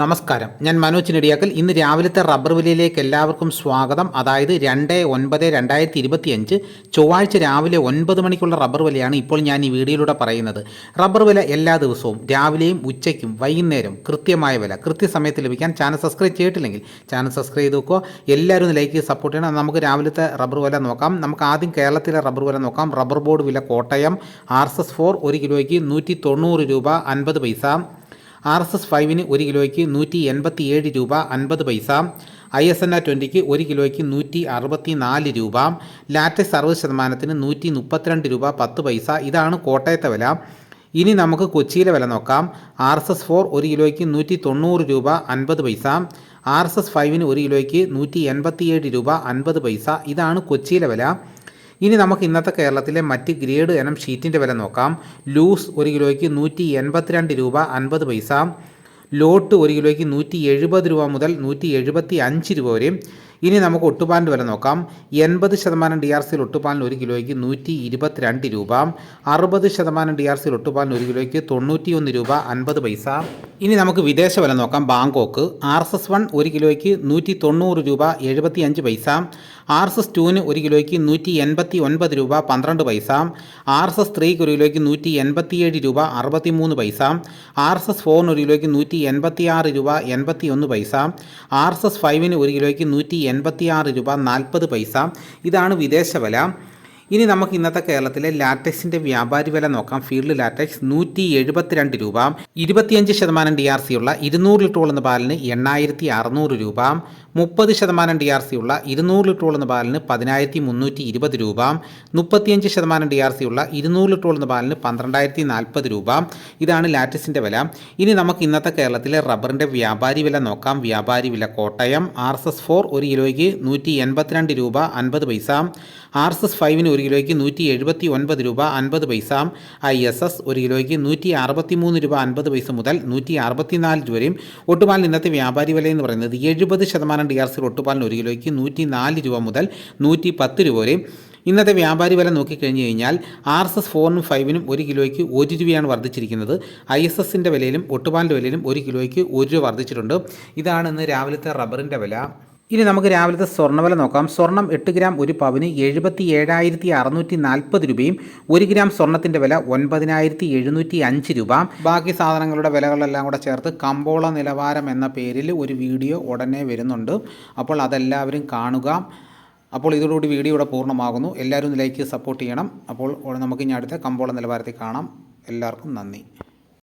നമസ്കാരം. ഞാൻ മനോജ് നെടിയാക്കൽ. ഇന്ന് രാവിലത്തെ റബ്ബർ വിലയിലേക്ക് എല്ലാവർക്കും സ്വാഗതം. അതായത് രണ്ട് ഒൻപത് രണ്ടായിരത്തി ഇരുപത്തിയഞ്ച് ചൊവ്വാഴ്ച രാവിലെ ഒൻപത് മണിക്കുള്ള റബ്ബർ വിലയാണ് ഇപ്പോൾ ഞാൻ ഈ വീഡിയോയിലൂടെ പറയുന്നത്. റബ്ബർ വില എല്ലാ ദിവസവും രാവിലെയും ഉച്ചയ്ക്കും വൈകുന്നേരം കൃത്യമായ വില. കൃത്യസമയത്ത് ലഭിക്കാൻ ചാനൽ സബ്സ്ക്രൈബ് ചെയ്തിട്ടില്ലെങ്കിൽ ചാനൽ സബ്സ്ക്രൈബ് ചെയ്ത് നോക്കുക എല്ലാവരും ലൈക്ക് ചെയ്ത് സപ്പോർട്ട് ചെയ്യണം. നമുക്ക് രാവിലത്തെ റബ്ബർ വില നോക്കാം. നമുക്ക് ആദ്യം കേരളത്തിലെ റബ്ബർ വില നോക്കാം. റബ്ബർ ബോർഡ് വില Kottayam R S S four ഒരു കിലോയ്ക്ക് നൂറ്റി തൊണ്ണൂറ് രൂപ അൻപത് പൈസ. ആർ എസ് എസ് ഫൈവിന് ഒരു കിലോയ്ക്ക് നൂറ്റി എൺപത്തി ഏഴ് രൂപ അൻപത് പൈസ ഐ എസ് എൻ ആർ ട്വന്റിക്ക് ഒരു കിലോയ്ക്ക് നൂറ്റി അറുപത്തി നാല് രൂപ ലാറ്റക്സ് അറുപത് ശതമാനത്തിന് നൂറ്റി മുപ്പത്തിരണ്ട് രൂപ പത്ത് പൈസ. ഇതാണ് കോട്ടയത്തെ വില. ഇനി നമുക്ക് കൊച്ചിയിലെ വില നോക്കാം. ആർ എസ് എസ് ഫോർ ഒരു കിലോയ്ക്ക് നൂറ്റി തൊണ്ണൂറ് രൂപ അൻപത് പൈസ ആർ എസ് എസ് ഫൈവിന് ഒരു കിലോയ്ക്ക് നൂറ്റി എൺപത്തിയേഴ് രൂപ അൻപത് പൈസ. ഇതാണ് കൊച്ചിയിലെ വില. ഇനി നമുക്ക് ഇന്നത്തെ കേരളത്തിലെ മറ്റ് ഗ്രേഡ് ഇനം ഷീറ്റിന്റെ വില നോക്കാം. ലൂസ് ഒരു കിലോയ്ക്ക് നൂറ്റി എൺപത്തിരണ്ട് രൂപ അൻപത് പൈസ. ലോട്ട് ഒരു കിലോയ്ക്ക് നൂറ്റി എഴുപത് രൂപ മുതൽ നൂറ്റി എഴുപത്തി അഞ്ച് രൂപ വരെ. ഇനി നമുക്ക് ഒട്ടുപാലിന്റെ വില നോക്കാം. എൺപത് ശതമാനം ഡി ആർ സിയിൽ ഒട്ടുപാലിന് ഒരു കിലോയ്ക്ക് നൂറ്റി ഇരുപത്തിരണ്ട് രൂപ. അറുപത് ശതമാനം ഡി ആർ സിയിൽ ഒട്ടുപാലിന് ഒരു കിലോയ്ക്ക് തൊണ്ണൂറ്റിയൊന്ന് രൂപ അൻപത് പൈസ. ഇനി നമുക്ക് വിദേശ വില നോക്കാം. Bangkok R S S one ഒരു കിലോയ്ക്ക് നൂറ്റി തൊണ്ണൂറ് രൂപ എഴുപത്തി അഞ്ച് പൈസ ആർ എസ് എസ് ടുവിന് ഒരു കിലോയ്ക്ക് നൂറ്റി എൺപത്തി ഒൻപത് രൂപ പന്ത്രണ്ട് പൈസ. ആർ എസ് എസ് ത്രീക്ക് ഒരു കിലോയ്ക്ക് നൂറ്റി എൺപത്തിയേഴ് രൂപ അറുപത്തി മൂന്ന് പൈസ ആർ എസ് എസ് ഫോറിന് ഒരു കിലോയ്ക്ക് നൂറ്റി എൺപത്തി ആറ് രൂപ എൺപത്തി ഒന്ന് പൈസ ആർ എസ് എസ് ഫൈവിന് ഒരു കിലോയ്ക്ക് നൂറ്റി എൺപത്തി ആറ് രൂപ നാൽപ്പത് പൈസ. ഇതാണ് വിദേശ വില. ഇനി നമുക്ക് ഇന്നത്തെ കേരളത്തിലെ ലാറ്റക്സിന്റെ വ്യാപാരി വില നോക്കാം. ഫീൽഡ് ലാറ്റക്സ് നൂറ്റി എഴുപത്തിരണ്ട് രൂപ. ഇരുപത്തിയഞ്ച് ശതമാനം ഡി ആർ സി ഉള്ള ഇരുന്നൂറ് ലിറ്റർ ഉള്ള പാലിന് എണ്ണായിരത്തി അറുന്നൂറ് രൂപ. മുപ്പത് ശതമാനം ഡി ആർ സി ഉള്ള ഇരുന്നൂറ് ലിറ്റർ ഉള്ള പാലിന് പതിനായിരത്തി മുന്നൂറ്റി ഇരുപത് രൂപ മുപ്പത്തിയഞ്ച് ശതമാനം ഡി ആർ സി ഉള്ള ഇരുന്നൂറ് ലിറ്റർ ഉള്ള പാലിന് പന്ത്രണ്ടായിരത്തി നാൽപ്പത് രൂപ. ഇതാണ് ലാറ്റിസിന്റെ വില. ഇനി നമുക്ക് ഇന്നത്തെ കേരളത്തിലെ റബ്ബറിന്റെ വ്യാപാരി വില നോക്കാം. വ്യാപാരി വില Kottayam. R S S four ഒരു കിലോയ്ക്ക് നൂറ്റി എൺപത്തിരണ്ട് രൂപ അൻപത് പൈസ. ആർ എസ് എസ് ഫൈവിന് ഒരു കിലോയ്ക്ക് നൂറ്റി എഴുപത്തി ഒൻപത് രൂപ അൻപത് പൈസ. ഐ എസ് എസ് ഒരു കിലോയ്ക്ക് നൂറ്റി അറുപത്തി മൂന്ന് രൂപ അൻപത് പൈസ മുതൽ നൂറ്റി അറുപത്തിനാല് രൂപ വരെയും. ഒട്ടുപാലിന് ഇന്നത്തെ വ്യാപാരി വില എന്ന് പറയുന്നത് എഴുപത് ശതമാനം ഡി ആർ സി ഒട്ടുപാലിന് ഒരു കിലോയ്ക്ക് നൂറ്റി നാല് രൂപ മുതൽ നൂറ്റി പത്ത് രൂപ വരെയും ഇന്നത്തെ വ്യാപാരി വില നോക്കിക്കഴിഞ്ഞു കഴിഞ്ഞാൽ ആർ എസ് എസ് ഫോറിനും ഫൈവിനും ഒരു കിലോയ്ക്ക് ഒരു രൂപയാണ് വർദ്ധിച്ചിരിക്കുന്നത്. ഐ എസ് എസിന്റെ വിലയിലും ഒട്ടുപാലിന്റെ വിലയിലും ഒരു കിലോയ്ക്ക് ഒരു രൂപ വർദ്ധിച്ചിട്ടുണ്ട്. ഇതാണ് ഇന്ന് രാവിലത്തെ റബ്ബറിന്റെ വില. ഇനി നമുക്ക് രാവിലത്തെ സ്വർണവില നോക്കാം. സ്വർണം എട്ട് ഗ്രാം ഒരു പവന് എഴുപത്തി ഏഴായിരത്തി അറുന്നൂറ്റി നാൽപ്പത് രൂപയും ഒരു ഗ്രാം സ്വർണത്തിന്റെ വില ഒൻപതിനായിരത്തി എഴുന്നൂറ്റി അഞ്ച് രൂപ. ബാക്കി സാധനങ്ങളുടെ വിലകളെല്ലാം കൂടെ ചേർത്ത് കമ്പോള നിലവാരം എന്ന പേരിൽ ഒരു വീഡിയോ ഉടനെ വരുന്നുണ്ട്. അപ്പോൾ അതെല്ലാവരും കാണുക. അപ്പോൾ ഇതോടുകൂടി വീഡിയോ ഇവിടെ പൂർണമാകുന്നു. എല്ലാവരും ലൈക്ക് സപ്പോർട്ട് ചെയ്യണം. അപ്പോൾ നമുക്ക് ഇനി അടുത്ത കമ്പോള നിലവാരത്തിൽ കാണാം. എല്ലാവർക്കും നന്ദി.